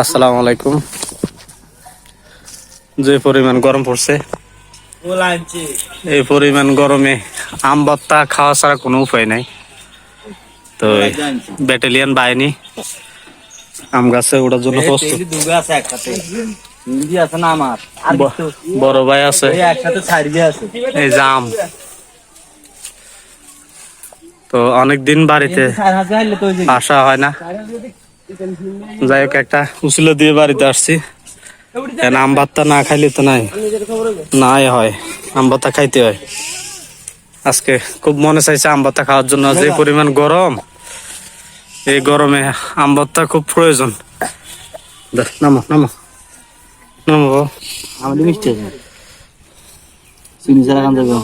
আসসালামু আলাইকুম। যে পরিমাণ গরম পড়ছে এই পরিমাণ গরমে আম ভর্তা খাওয়া ছাড়া কোনো উপায় নাই। তো ব্যাটালিয়ান বাহিনী আম গাছে ওঠার জন্য প্রস্তুত। বড় ভাই আছে। এই জাম তো অনেকদিন বাড়িতে আসা হয় না। যাই হোক একটা উচিল দিয়ে বাড়িতে আসছি কেন আম ভাতটা না খাইলে তো নাই নাই হয় আম ভাতটা খাইতে হয় আজকে খুব মনে চাইছে আম ভাতটা খাওয়ার জন্য যে পরিমাণ গরম এই গরমে আম ভাতটা খুব প্রয়োজন নামো নামো নামো। আমাদের মিষ্টি আছে চিনি ছাড়া খান যাবে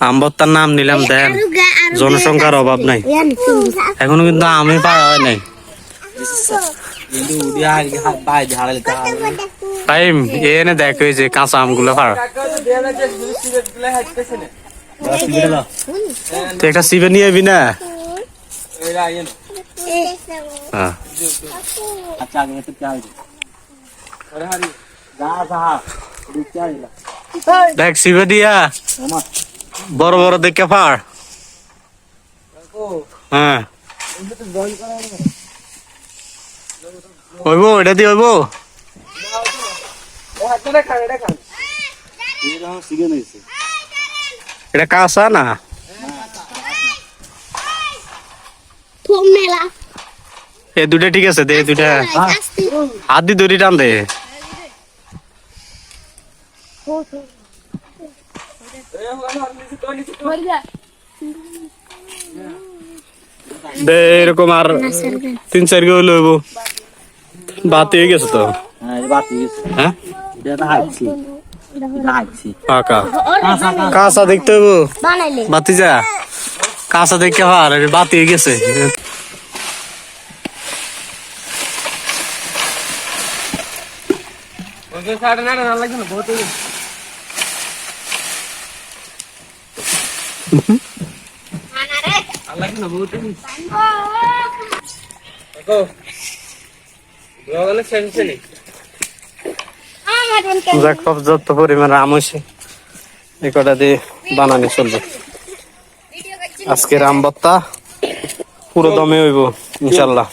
আম ভর্তার নাম নিলাম দেন। জনসংখ্যার অভাব নাই। এখনও কিন্তু আমি পাওয়া হয় নাই। টাইম এনে দেখ যে কাঁচা আমগুলো পার। তুই একটা সিবে নিয়ে আবি না? হ্যাঁ। দেখ সিবে দিয়া। বড় বড় দেখে পার হ্যাঁ। হইব এটা দিয়ে হইব। এটা কাঁচা না? মেলা। এই দুটা ঠিক আছে দে দুটা হাত দিয়ে দড়ি টান দে। এরকম আর তিন চার গো লইব বাতি হয়ে গেছে তো? হ্যাঁ? কাঁচা দেখতে বানাইলে বাতি যা। কাঁচা দেখে আর বাতি হয়ে গেছে। যাক সব যত পরিমাণ আম হয়েছে, এই কটা দিয়ে বানানি চলবে। আজকের আম ভর্তা পুরো দমে হইব ইনশাল্লাহ